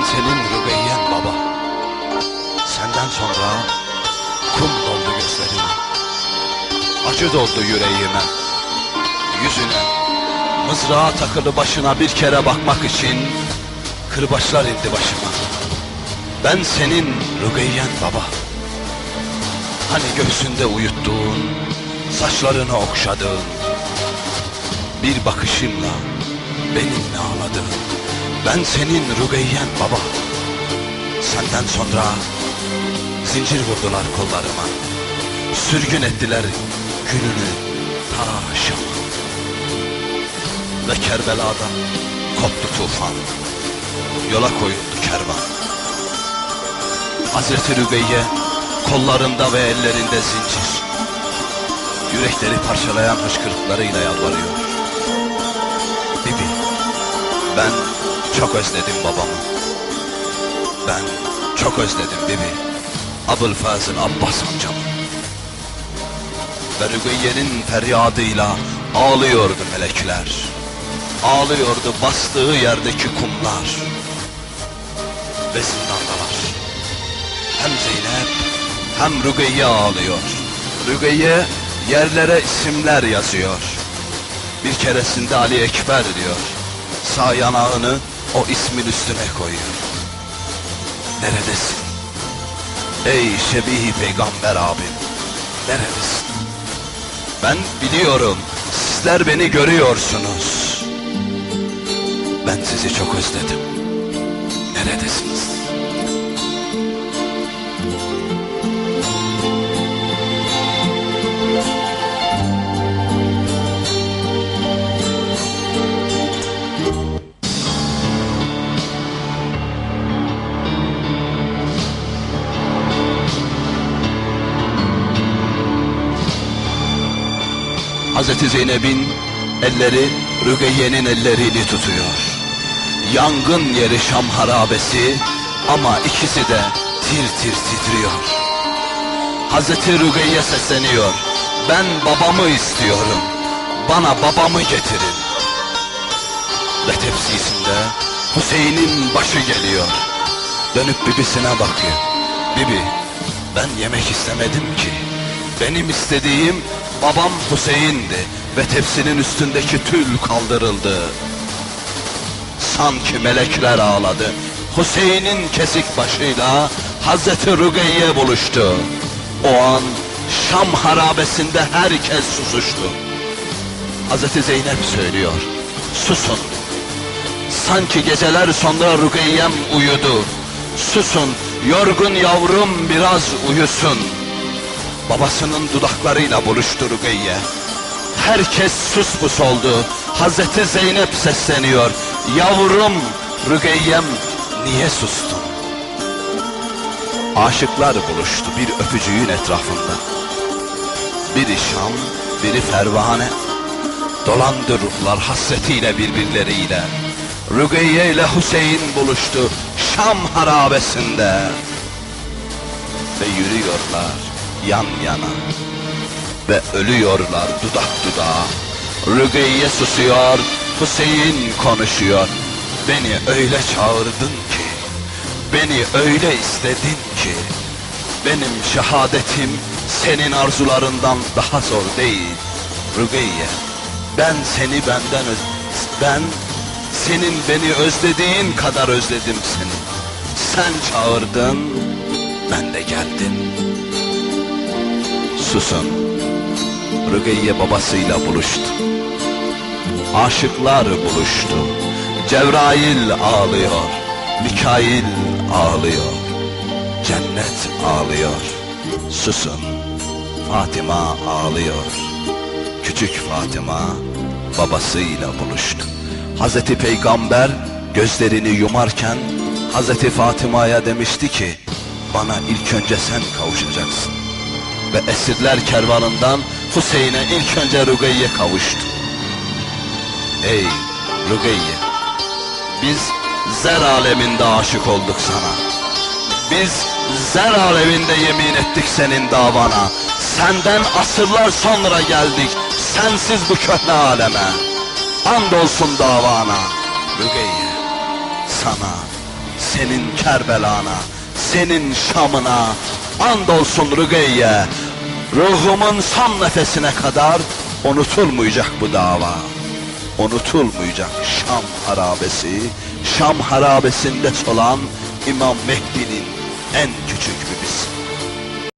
Ben senin Rübeyyen baba. Senden sonra kum doldu gözlerim Acı doldu yüreğime. Yüzüne Mızrağa takılı başına bir kere bakmak için Kırbaçlar indi başıma. Ben senin Rübeyyen baba. Hani göğsünde uyuttuğun Saçlarını okşadığın Bir bakışımla Benimle ağladığın ben senin Rügeyyen baba. Senden sonra zincir vurdular kollarıma, sürgün ettiler gününü ta Şam'a. Ve Kerbela'da koptu tufan, yola koyuldu kervan. Hazreti Rübeyye kollarında ve ellerinde zincir. Yürekleri parçalayan hışkırıklarıyla yalvarıyor. Bibi, ben çok özledim babamı. Ben çok özledim Bibi. Abülfazıl Abbas amcamı. Ve Rübeyye'nin feryadıyla ağlıyordu melekler. Ağlıyordu bastığı yerdeki kumlar. Ve zindandalar. Hem Zeynep hem Rügeyye ağlıyor. Rügeyye yerlere isimler yazıyor. Bir keresinde Ali Ekber diyor. Sağ yanağını o ismin üstüne koyuyor. Neredesin? Ey şebihi peygamber abim. Neredesin? Ben biliyorum. Sizler beni görüyorsunuz. Ben sizi çok özledim. Neredesiniz? Hazreti Zeynep'in elleri Rügeyye'nin ellerini tutuyor. Yangın yeri Şam harabesi ama ikisi de tir tir titriyor. Hazreti Rügeyye sesleniyor. Ben babamı istiyorum. Bana babamı getirin. Ve tepsisinde Hüseyin'in başı geliyor. Dönüp bibisine bakıyor. Bibi ben yemek istemedim ki. Benim istediğim babam Hüseyin'di ve tepsinin üstündeki tül kaldırıldı. Sanki melekler ağladı. Hüseyin'in kesik başıyla Hazreti Rügeyye buluştu. O an Şam harabesinde herkes susuştu. Hazreti Zeynep söylüyor. Susun. Sanki geceler sonra Rügeyyem uyudu. Susun, yorgun yavrum biraz uyusun. Babasının dudaklarıyla buluştu Rügeyye. Herkes sus oldu. Hazreti Zeynep sesleniyor. Yavrum Rügeyyem niye sustun? Aşıklar buluştu bir öpücüğün etrafında. Biri Şam, biri Fervane. Dolandı ruhlar hasretiyle birbirleriyle. Rügeyye ile Hüseyin buluştu Şam harabesinde. Ve yürüyorlar yan yana. Ve ölüyorlar dudak dudağa. Rügeyye susuyor, Hüseyin konuşuyor. Beni öyle çağırdın ki, beni öyle istedin ki, benim şehadetim senin arzularından daha zor değil. Rügeyye, ben seni benden öz... Ben senin beni özlediğin kadar özledim seni. Sen çağırdın, ben de geldim. Susun. Rügeyye babasıyla buluştu. Aşıklar buluştu. Cebrail ağlıyor. Mikail ağlıyor. Cennet ağlıyor. Susun. Fatıma ağlıyor. Küçük Fatıma babasıyla buluştu. Hazreti Peygamber gözlerini yumarken Hazreti Fatıma'ya demişti ki bana ilk önce sen kavuşacaksın. Ve esirler kervanından Hüseyin'e ilk önce Rügeyye kavuştu. Ey Rügeyye biz zer aleminde aşık olduk sana. Biz zer aleminde yemin ettik senin davana. Senden asırlar sonra geldik sensiz bu köhne aleme. Andolsun davana Rügeyye sana senin Kerbelana senin Şam'ına andolsun Rügeyye Ruhumun son nefesine kadar unutulmayacak bu dava. Unutulmayacak Şam harabesi, Şam harabesinde solan İmam Mehdi'nin en küçük bir bismi.